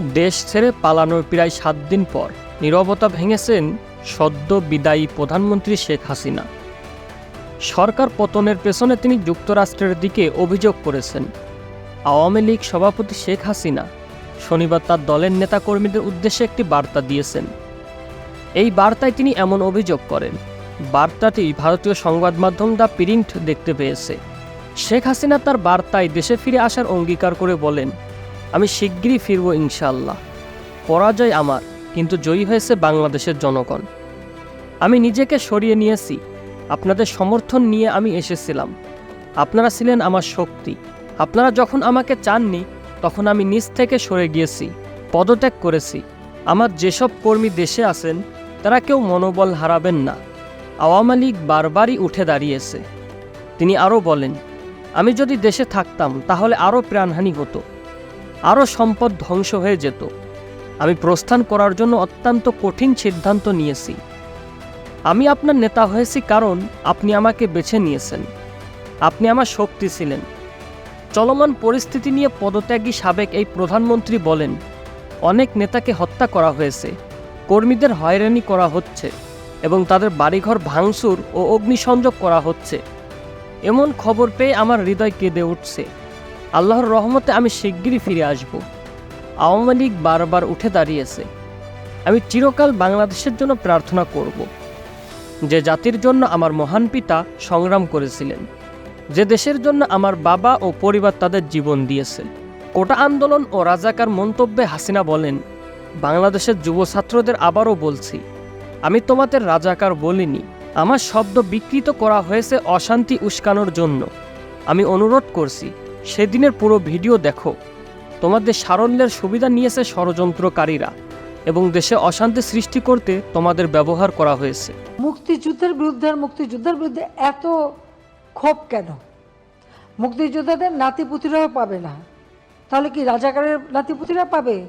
দেশ ছেড়ে পালানোর প্রায় সাত দিন পর নীরবতা ভেঙেছেন সদ্য বিদায়ী প্রধানমন্ত্রী শেখ হাসিনা। সরকার পতনের পেছনে তিনি যুক্তরাষ্ট্রের দিকে অভিযোগ করেছেন। আওয়ামী লীগ সভাপতি শেখ হাসিনা শনিবার তার দলের নেতাকর্মীদের উদ্দেশ্যে একটি বার্তা দিয়েছেন। এই বার্তায় তিনি এমন অভিযোগ করেন। বার্তাটি ভারতীয় সংবাদ মাধ্যম দ্য প্রিন্ট দেখতে পেয়েছে। শেখ হাসিনা তার বার্তায় দেশে ফিরে আসার অঙ্গীকার করে বলেন আমি শিগগিরই ফিরব ইনশাআল্লাহ। পরাজয় আমার, কিন্তু জয়ী হয়েছে বাংলাদেশের জনগণ। আমি নিজেকে সরিয়ে নিয়েছি। আপনাদের সমর্থন নিয়ে আমি এসেছিলাম। আপনারা ছিলেন আমার শক্তি। আপনারা যখন আমাকে চাননি, তখন আমি নিজ থেকে সরে গিয়েছি, পদত্যাগ করেছি। আমার যেসব কর্মী দেশে আছেন, তারা কেউ মনোবল হারাবেন না। আওয়ামী লীগ বারবারই উঠে দাঁড়িয়েছে। তিনি আরও বলেন, আমি যদি দেশে থাকতাম, তাহলে আরও প্রাণহানি হতো। আরও সম্পদ ধ্বংস হয়ে যেত। আমি প্রস্থান করার জন্য অত্যন্ত কঠিন সিদ্ধান্ত নিয়েছি। আমি আপনার নেতা হয়েছি কারণ আপনি আমাকে বেছে নিয়েছেন। আপনি আমার শক্তি ছিলেন। চলমান পরিস্থিতি নিয়ে পদত্যাগী সাবেক এই প্রধানমন্ত্রী বলেন, অনেক নেতাকে হত্যা করা হয়েছে। কর্মীদের হয়রানি করা হচ্ছে এবং তাদের বাড়িঘর ভাঙচুর ও অগ্নিসংযোগ করা হচ্ছে। এমন খবর পেয়ে আমার হৃদয় কেঁদে উঠছে। আল্লাহর রহমতে আমি শিগগিরই ফিরে আসব। আওয়ামী লীগ বারবার উঠে দাঁড়িয়েছে। আমি চিরকাল বাংলাদেশের জন্য প্রার্থনা করব। যে জাতির জন্য আমার মহান পিতা সংগ্রাম করেছিলেন, যে দেশের জন্য আমার বাবা ও পরিবার তাদের জীবন দিয়েছে কোটা আন্দোলন ও রাজাকার মন্তব্যে হাসিনা বলেন, বাংলাদেশের যুব ছাত্রদের আবারও বলছি, আমি তোমাদের রাজাকার বলিনি। আমার শব্দ বিকৃত করা হয়েছে অশান্তি উস্কানোর জন্য। আমি অনুরোধ করছি সেদিনের পুরো ভিডিও দেখো। তোমাদের সারল্যের সুবিধা নিয়েছে ষড়যন্ত্রকারীরা এবং দেশে অশান্তি সৃষ্টি করতে তোমাদের ব্যবহার করা হয়েছে। মুক্তিযুদ্ধের বিরুদ্ধে আর মুক্তিযুদ্ধের বিরুদ্ধে এত ক্ষোভ কেন? মুক্তিযোদ্ধাদের নাতিপুতিরাও পাবে না। তাহলে কি রাজাকারের নাতিপুতিরা পাবে?